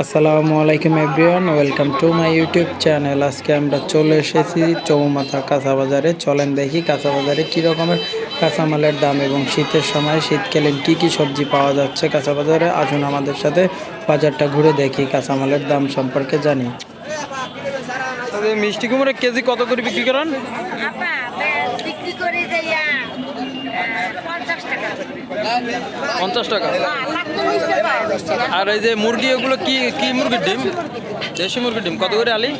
আসসালামু আলাইকুম everyone welcome to my YouTube channel. আজকে আমরা চলে এসেছি চৌমাথা কাঁচা বাজারে চলেন দেখি কাঁচা বাজারে কী রকমের কাঁচামালের দাম এবং শীতের সময় শীতকালীন কী কী সবজি পাওয়া যাচ্ছে কাঁচা বাজারে আসুন আমাদের সাথে বাজারটা ঘুরে দেখি কাঁচামালের দাম সম্পর্কে জানি। মিষ্টি কুমড়ের কেজি কত করে বিক্রি করেন? বিক্রি করে পঞ্চাশ টাকা। আর এই যে মুরগি এগুলো কি কি মুরগির ডিম? দেশি মুরগির ডিম। কত করে আলি?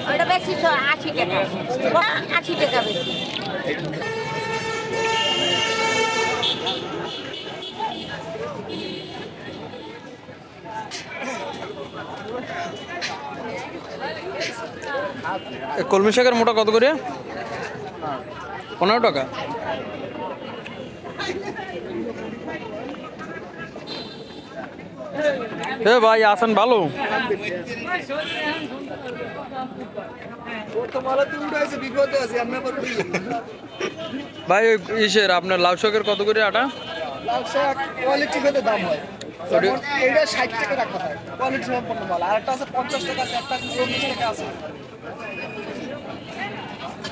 কলমি শাকের মোটা কত করে? পনেরো টাকা। এ ভাই আসেন ভালো? ভাই ওই ইসের আপনার লাউ শাকের কত করে আটা? লাল শাক কোয়ালিটি ভেদে দাম হয় ওটা- ষাট টাকা রাখা হয় কোয়ালিটি সম্পন্ন মাল আর একটা আছে পঞ্চাশ টাকা আছে একটা আছে চল্লিশ টাকা আছে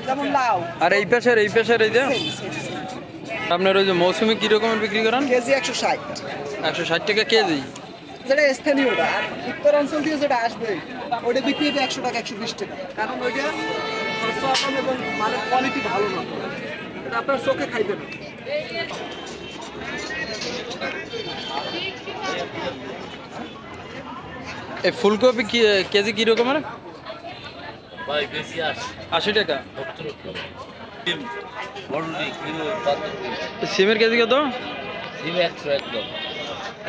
যেমন লাউ আর এই পেশার এই পেশার এই যে? আপনার ওই যে মৌসুমি কি রকমের বিক্রি করেন? কেজি একশো ষাট। একশো ষাট টাকা কেজি। যেটা স্থানীয়টা আর উত্তর অঞ্চল থেকে যেটা আসবে ওটা বিক্রি হবে একশো টাকা একশো বিশ টাকা। কারণ ওইটা খরচা কম এবং মালের কোয়ালিটি ভালো না। এটা আপনার চোখে খাইবে না। এই ফুলকপি কি কেজি কি রকমের? ভাই বেশি আশি। টাকা। সিমের কেজি কত? ডিম একশো একদম।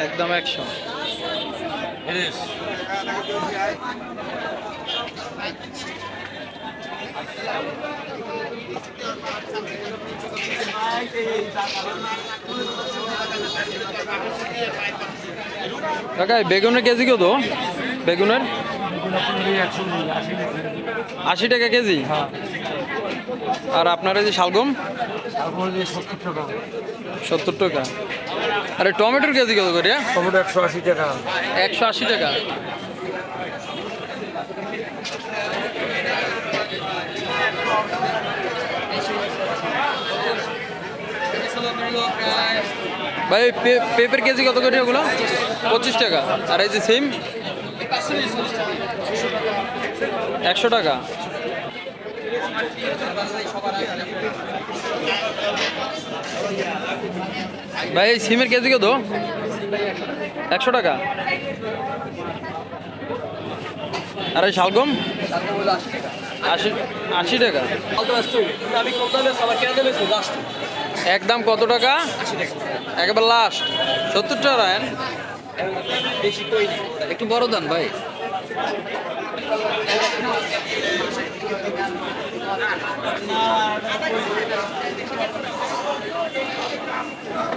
একদম একশো। কাকা বেগুনের কেজি কত? বেগুনের? আশি টাকা। কেজি? আর আপনার এই যে শালগম? সত্তর টাকা। আরে টমেটোর কেজি কত করে? টমেটো একশো আশি টাকা। একশো আশি টাকা। ভাই পেঁপের কেজি কত করে ওগুলো? পঁচিশ টাকা। আর এই যে সিম? একশো টাকা। ভাই সিমের কেজি কত? একশো টাকা। আর এই শালগম? আশি আশি টাকা। একদম কত টাকা? একেবারে লাস্ট সত্তর টাকা একটু বড় দেন ভাই।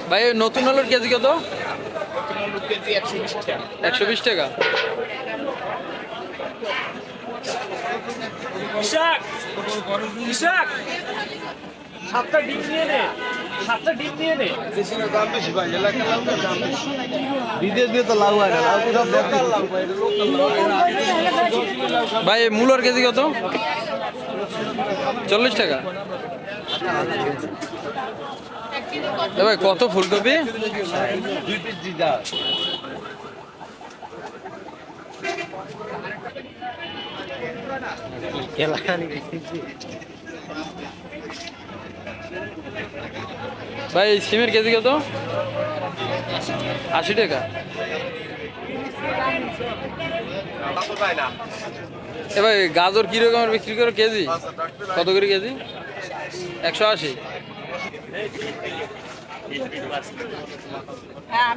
ভাই নতুন আলুর কেজি কত? একশো বিশ টাকা। সাতটা ডিম নিয়ে নে। সাতটা ডিম নিয়ে নে। বিদেশ দিয়ে তো লাউ হয় না লাউ তো সব ভাই মূলার কেজি কত? চল্লিশ টাকা। ভাই কত ফুলকপি? ভাই, সিমের কেজি কত? আশি টাকা। এ ভাই, গাজর কি বিক্রি করে কেজি? কত করে কেজি? একশো আশি। হ্যাঁ